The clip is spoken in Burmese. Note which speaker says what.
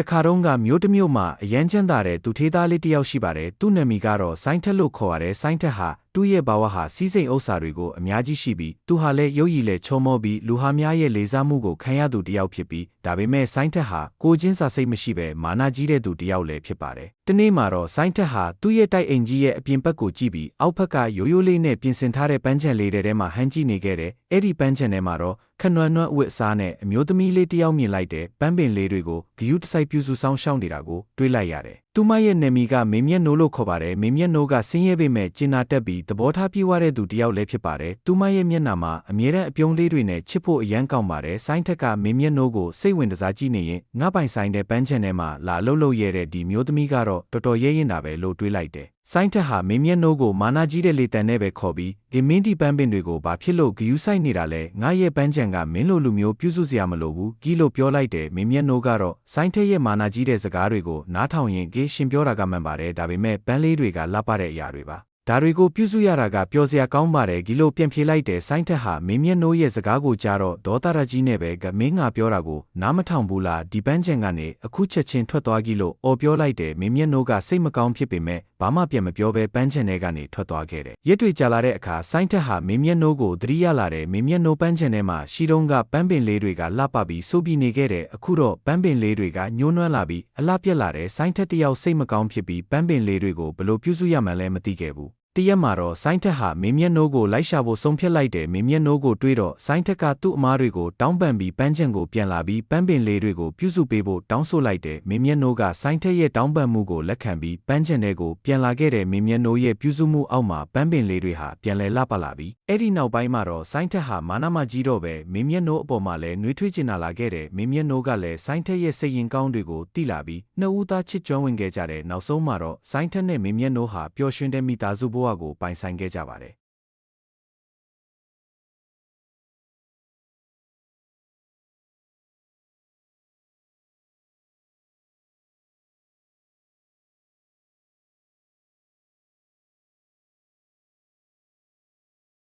Speaker 1: တခါတော့ကမျိုးတစ်မျိုးမှာအရန်ချမ်းသာတဲ့သူထေးသားလေးတစ်ယောက်ရှိပါတယ်သူ့နာမည်ကတော့ဆိုင်းထက်လို့ခေါ်ရတယ်ဆိုင်းထက်ဟာ သူ့ရဲ့ဘာဝဟာစီးစိမ်ဥစ္စာတွေကိုအများကြီးရှိပြီးသူဟာလည်းရုပ်ရည်လည်းချောမောပြီးလူဟာများရဲ့လေစားမှုကိုခံရသူတစ်ယောက်ဖြစ်ပြီးဒါပေမဲ့ဆိုင်းထက်ဟာကိုချင်းစာစိတ်မရှိပဲမာနာကြီးတဲ့သူတစ်ယောက်လည်းဖြစ်ပါတယ်တနေ့မှာတော့ဆိုင်းထက်ဟာသူ့ရဲ့တိုက်အိမ်ကြီးရဲ့အပြင်ဘက်ကိုကြည့်ပြီးအောက်ဘက်ကရိုးရိုးလေးနဲ့ပြင်ဆင်ထားတဲ့ပန်းချံလေးတွေထဲမှာဟန်ကြည့်နေခဲ့တယ်အဲ့ဒီပန်းချံထဲမှာတော့ခနွမ်းနွမ်းအဝတ်အစားနဲ့အမျိုးသမီးလေးတစ်ယောက်မြင်လိုက်တဲ့ပန်းပင်လေးတွေကိုဂယုတစိုက်ပြုစုဆောင်ရှောင်းနေတာကိုတွေးလိုက်ရတယ်။သူမရဲ့နာမည်ကမင်းမြတ်နိုးလို့ခေါ်ပါတယ်။မင်းမြတ်နိုးကဆင်းရဲပေမဲ့ကျင်နာတက်ပြီးသဘောထားပြေးွားတဲ့သူတစ်ယောက်လည်းဖြစ်ပါတယ်။သူမရဲ့မျက်နှာမှာအမြဲတမ်းအပြုံးလေးတွေနဲ့ချစ်ဖို့အရန်ကောင်းပါတယ်။ဆိုင်းထက်ကမင်းမြတ်နိုးကိုစိတ်ဝင်စားကြည့်နေရင်ငါပိုင်ဆိုင်တဲ့ပန်းချန်ထဲမှာလာလှုပ်လှုပ်ရဲတဲ့ဒီမျိုးသမီးကတော့တော်တော်ရဲရင်တာပဲလို့တွေးလိုက်တယ်။ဆိုင်းထက်ဟာမင်းမြတ်နိုးကိုမာနာကြီးတဲ့လေတန်နဲ့ပဲခေါ်ပြီးဒီမင်းဒီပန်းပင်တွေကိုဘာဖြစ်လို့ဂယူးဆိုင်နေတာလဲငါရဲ့ပန်းချံကမင်းလိုလူမျိုးပြုစုစရာမလိုဘူးကြီးလို့ပြောလိုက်တယ်မင်းမြတ်နိုးကတော့ဆိုင်းထက်ရဲ့မာနာကြီးတဲ့စကားတွေကိုနားထောင်ရင်ဂေးရှင်ပြောတာကမှန်ပါတယ်ဒါပေမဲ့ပန်းလေးတွေကလှပတဲ့အရာတွေပါ ဒါတွေကိုပြုစုရတာကပျော်စရာကောင်းပါတယ်ဂီလိုပြန်ဖြေလိုက်တဲ့ဆိုင်းထက်ဟာမင်းမြတ်နိုးရဲ့စကားကိုကြားတော့ဒေါသရကြီးနဲ့ပဲကမင်းငါပြောတာကိုနားမထောင်ဘူးလားဒီပန်းချံကနေအခုချက်ချင်းထွက်သွားကြီးလို့အော်ပြောလိုက်တယ်မင်းမြတ်နိုးကစိတ်မကောင်းဖြစ်ပေမဲ့ဘာမှပြန်မပြောဘဲပန်းချံထဲကနေထွက်သွားခဲ့တယ်ရက်တွေကြာလာတဲ့အခါဆိုင်းထက်ဟာမင်းမြတ်နိုးကိုသတိရလာတယ်မင်းမြတ်နိုးပန်းချံထဲမှာရှီတုံးကပန်းပင်လေးတွေကလှပပြီးစိုးပြီးနေခဲ့တယ်အခုတော့ပန်းပင်လေးတွေကညှိုးနွမ်းလာပြီးအလှပြက်လာတယ်ဆိုင်းထက်တယောက်စိတ်မကောင်းဖြစ်ပြီးပန်းပင်လေးတွေကိုဘလို့ပြုစုရမှန်းလည်းမသိခဲ့ဘူး တရက်မှာတော့ဆိုင်းထက်ဟာမင်းမြတ်နိုးကိုလိုက်ရှာဖို့ဆုံးဖြတ်လိုက်တယ်မင်းမြတ်နိုးကိုတွေးတော့ဆိုင်းထက်ကသူ့အမားတွေကိုတောင်းပန်ပြီးပန်းချံကိုပြန်လာပြီးပန်းပင်လေးတွေကိုပြုစုပေးဖို့တောင်းဆိုလိုက်တယ်မင်းမြတ်နိုးကဆိုင်းထက်ရဲ့တောင်းပန်မှုကိုလက်ခံပြီးပန်းချံတွေကိုပြန်လာခဲ့တယ်မင်းမြတ်နိုးရဲ့ပြုစုမှုအောက်မှာပန်းပင်လေးတွေဟာပြန်လဲလှပလာပြီးအဲ့ဒီနောက်ပိုင်းမှာတော့ဆိုင်းထက်ဟာမာနမကြီးတော့ပဲမင်းမြတ်နိုးအပေါ်မှာလည်းနှွေးထွေးကျင်နာလာခဲ့တယ်မင်းမြတ်နိုးကလည်းဆိုင်းထက်ရဲ့စိတ်ရင်ကောင်းတွေကိုတိလာပြီးနှစ်ဦးသားချစ်ကြွဝင်ခဲ့ကြတယ်နောက်ဆုံးမှာတော့ဆိုင်းထက်နဲ့မင်းမြတ်နိုးဟာပျော်ရွှင်တဲ့မိသားစုဘဝကိုပိုင်ဆိုင်ခဲ့ကြပါတယ်